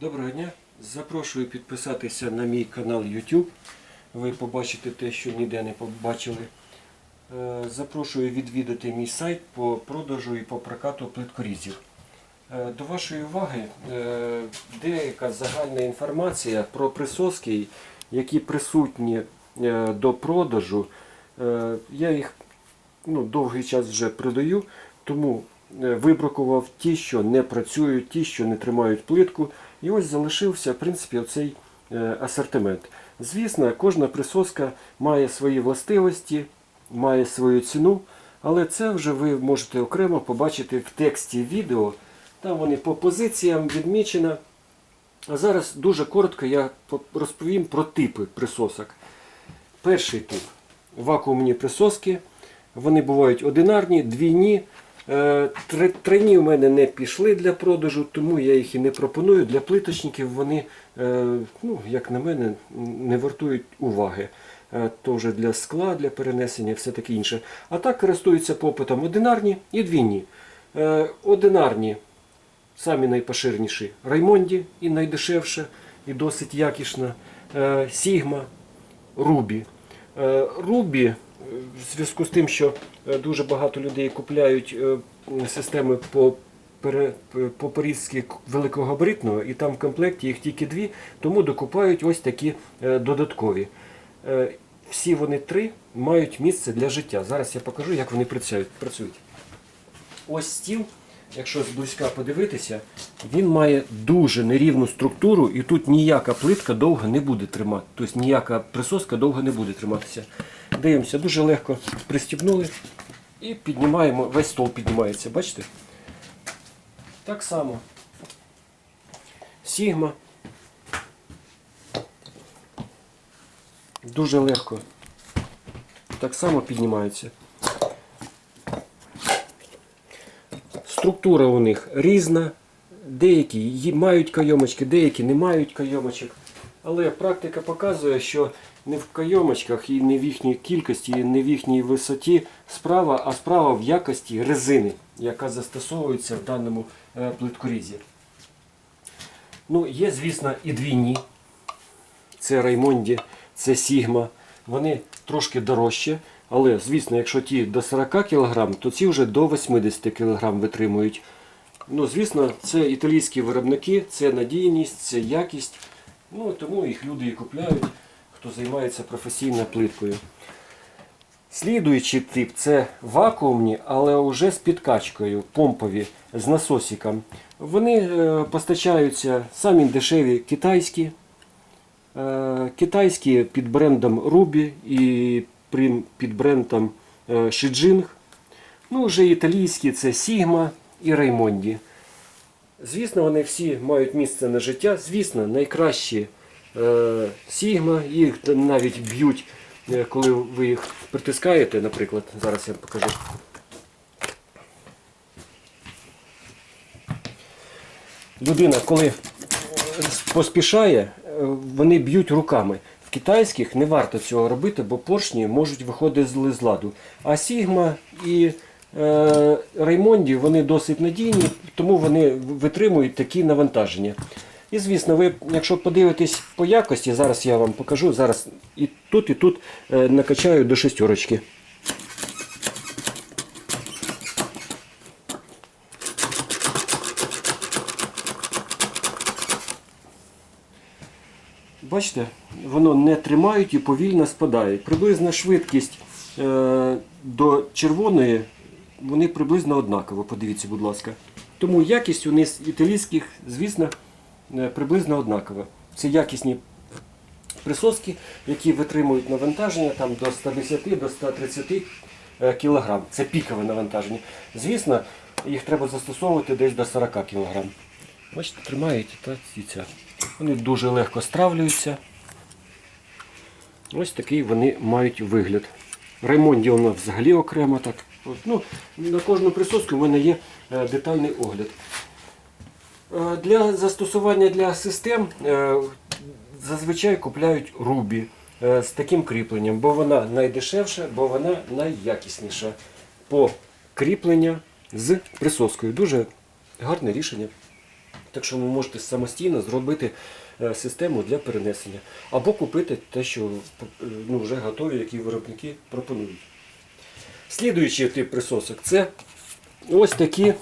Доброго дня. Запрошую підписатися на мій канал YouTube. Ви побачите те, що ніде не побачили. Е, Запрошую відвідати мій сайт по продажу і по прокату плиткорізів. Е, До вашої уваги е, деяка загальна інформація про присоски, які присутні до продажу. Я їх ну, довгий час вже продаю, тому вибракував ті, що не працюють, ті, що не тримають плитку. І ось залишився, в принципі, оцей е, асортимент. Звісно, кожна присоска має свої властивості, має свою ціну, але це вже ви можете окремо побачити в тексті відео. Там вони по позиціям відмічено. А зараз дуже коротко я розповім про типи присосок. Перший тип вакуумні присоски. Вони бувають одинарні, двійні. Е, три- в мене не пішли для продажу, тому я їх і не пропоную. Для плиточників вони, е, ну, як на мене, не вартують уваги. Е, То вже для скла, для перенесення, все таке інше. А так користуються попитом одинарні і двійні. Одинарні самі найпоширеніші Раймонді і найдешевше, і досить якісна. Сігма, Рубі. Рубі, в зв'язку з тим, що е, дуже багато людей купляють е, системи по по порізці великогабаритного, і там в комплекті їх тільки дві, тому докупають ось такі е, додаткові. Всі вони три мають місце для життя. Зараз я покажу, як вони працюють. Ось стіл, якщо зблизька подивитися, він має дуже нерівну структуру, і тут ніяка плитка довго не буде тримати. Тобто ніяка присоска довго не буде триматися. Дивимося, дуже легко пристібнули і піднімаємо, весь стол піднімається, бачите? Так само. Сігма. Дуже легко. Так само піднімається. Структура у них різна. Деякі мають кайомочки, деякі не мають кайомочок. Але практика показує, що не в кайомочках і не в їхній кількості, і не в їхній висоті справа, а справа в якості резини, яка застосовується в даному е, плиткорізі. Ну, є, звісно, і двійні. Це Раймонді, це Сігма. Вони трошки дорожчі, але, звісно, якщо ті до 40 кг, то ці вже до 80 кг витримують. Ну, звісно, це італійські виробники, це надійність, це якість. Ну, тому їх люди і купляють, хто займається професійною плиткою. Слідуючий тип це вакуумні, але вже з підкачкою, помпові, з насосиком. Вони е, постачаються самі дешеві китайські, Е, Китайські під брендом Ruby і під брендом е, Shijing. Ну, вже італійські це Sigma і Raimondi. Звісно, вони всі мають місце на життя. Звісно, найкращі е, Sigma, їх навіть б'ють, е, коли ви їх притискаєте, наприклад, зараз я покажу. Людина, коли поспішає, е, вони б'ють руками. В китайських не варто цього робити, бо поршні можуть виходити з ладу. А Сігма і е, Раймонді вони досить надійні, тому вони витримують такі навантаження. І звісно, ви, якщо подивитесь по якості, зараз я вам покажу, зараз і тут, і тут е, накачаю до шестерочки. Бачите, воно не тримають і повільно спадає. Приблизна швидкість е, до червоної, вони приблизно однаково, подивіться, будь ласка. Тому якість у них італійських, звісно, приблизно однакова. Це якісні присоски, які витримують навантаження там, до 110 до 130 е, кг. Це пікове навантаження. Звісно, їх треба застосовувати десь до 40 кг. Бачите, тримають та і. Вони дуже легко стравлюються. Ось такий вони мають вигляд. Раймонді воно взагалі окремо так. От, ну, на кожну присоску в мене є е, детальний огляд. Е, Для застосування для систем е, зазвичай купляють рубі е, з таким кріпленням, бо вона найдешевша, бо вона найякісніша по кріплення з присоскою. Дуже гарне рішення. Так що ви можете самостійно зробити систему для перенесення. Або купити те, що ну, вже готові, які виробники пропонують. Слідуючий тип присосок це ось такі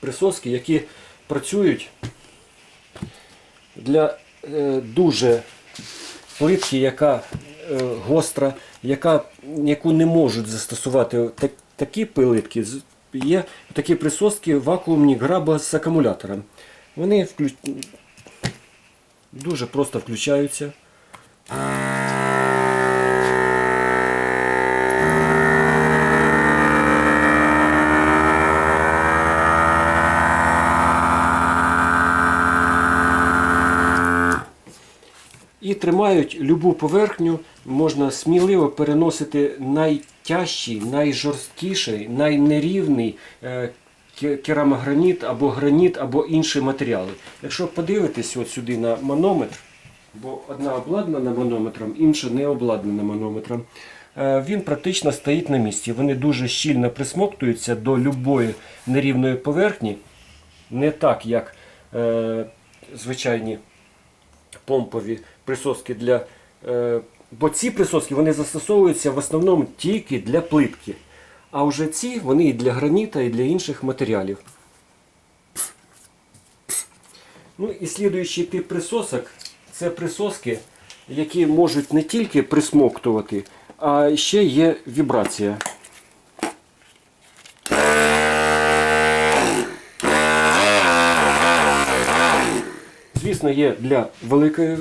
присоски, які працюють для е, дуже плитки, яка е, гостра, яка, яку не можуть застосувати так, такі плитки. Є такі присоски вакуумні граба з акумулятором. Вони вклю... дуже просто включаються. І тримають любу поверхню, можна сміливо переносити найтяжчий, найжорсткіший, найнерівний е, керамограніт або граніт, або інші матеріали. Якщо подивитись от сюди на манометр, бо одна обладнана манометром, інша не обладнана манометром, е, він практично стоїть на місці. Вони дуже щільно присмоктуються до любої нерівної поверхні, не так, як е, звичайні помпові присоски для. Е, бо ці присоски вони застосовуються в основному тільки для плитки. А вже ці вони і для граніта, і для інших матеріалів. Ну і слідуючий тип присосок це присоски, які можуть не тільки присмоктувати, а ще є вібрація. Звісно, є для великої,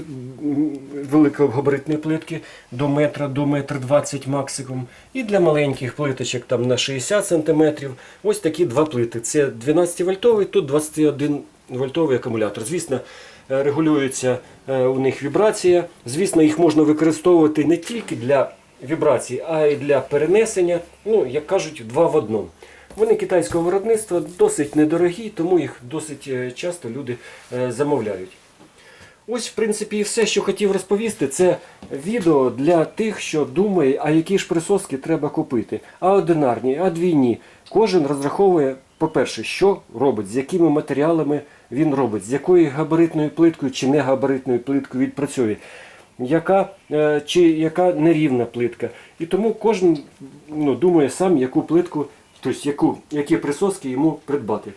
великогабаритної плитки до метра, до метра 20 максимум. І для маленьких плиточок там на 60 см. Ось такі два плити. Це 12 вольтовий, тут 21 вольтовий акумулятор. Звісно, е, регулюється е, у них вібрація. Звісно, їх можна використовувати не тільки для вібрації, а й для перенесення. Ну, як кажуть, два в одному. Вони китайського виробництва досить недорогі, тому їх досить е, часто люди замовляють. Ось, в принципі, і все, що хотів розповісти, це відео для тих, що думає, а які ж присоски треба купити. А одинарні, а двійні. Кожен розраховує, по-перше, що робить, з якими матеріалами він робить, з якою габаритною плиткою чи не габаритною плиткою відпрацьовує, яка, е, чи яка нерівна плитка. І тому кожен ну, думає сам, яку плитку, тобто яку, які присоски йому придбати.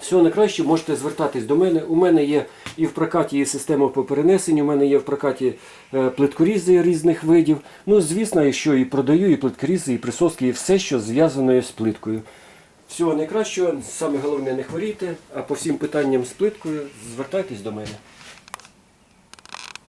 Всього найкраще можете звертатись до мене. У мене є і в прокаті є система по перенесенню, у мене є в прокаті е, плиткорізи різних видів. Ну, звісно, що і продаю, і плиткорізи, і присоски, і все, що зв'язано з плиткою. Всього найкращого, саме головне не хворійте, а по всім питанням з плиткою звертайтесь до мене.